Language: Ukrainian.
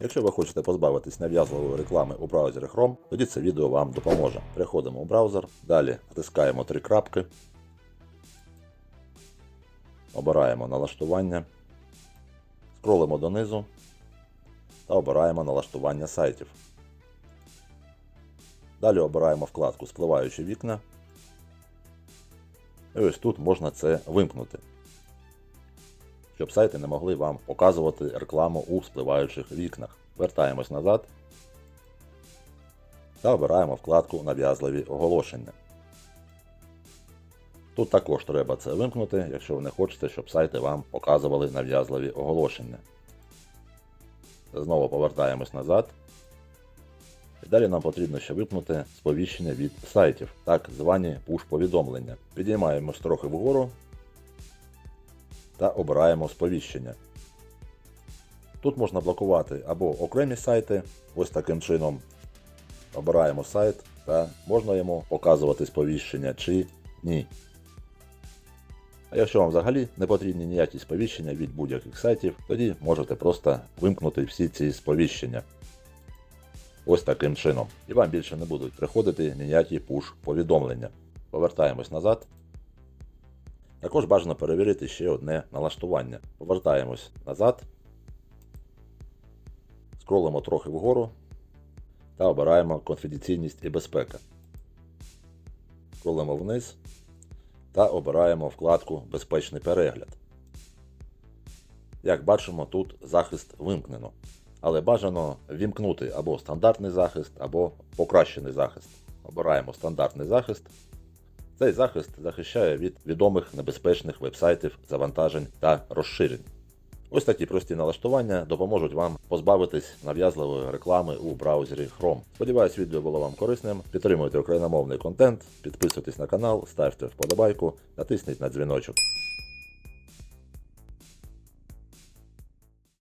Якщо ви хочете позбавитись нав'язливої реклами у браузері Chrome, тоді це відео вам допоможе. Переходимо у браузер, далі натискаємо три крапки, обираємо налаштування, скролимо донизу та обираємо налаштування сайтів. Далі обираємо вкладку Спливаючі вікна. І ось тут можна це вимкнути, щоб сайти не могли вам показувати рекламу у спливаючих вікнах. Вертаємось назад та обираємо вкладку Нав'язливі оголошення. Тут також треба це вимкнути, якщо ви не хочете, щоб сайти вам показували нав'язливі оголошення. Знову повертаємось назад. Далі нам потрібно ще вимкнути сповіщення від сайтів, так звані push-повідомлення. Підіймаємось трохи вгору та обираємо сповіщення. Тут можна блокувати або окремі сайти, ось таким чином. Обираємо сайт та можна йому показувати сповіщення чи ні. А якщо вам взагалі не потрібні ніякі сповіщення від будь-яких сайтів, тоді можете просто вимкнути всі ці сповіщення. Ось таким чином. І вам більше не будуть приходити ніякі пуш-повідомлення. Повертаємось назад. Також бажано перевірити ще одне налаштування. Повертаємось назад. Скролимо трохи вгору та обираємо конфіденційність і безпека. Скролимо вниз та обираємо вкладку Безпечний перегляд. Як бачимо, тут захист вимкнено. Але бажано вімкнути або стандартний захист, або покращений захист. Обираємо стандартний захист. Цей захист захищає від відомих небезпечних вебсайтів, завантажень та розширень. Ось такі прості налаштування допоможуть вам позбавитись нав'язливої реклами у браузері Chrome. Сподіваюсь, відео було вам корисним. Підтримуйте україномовний контент, підписуйтесь на канал, ставте вподобайку, натисніть на дзвіночок.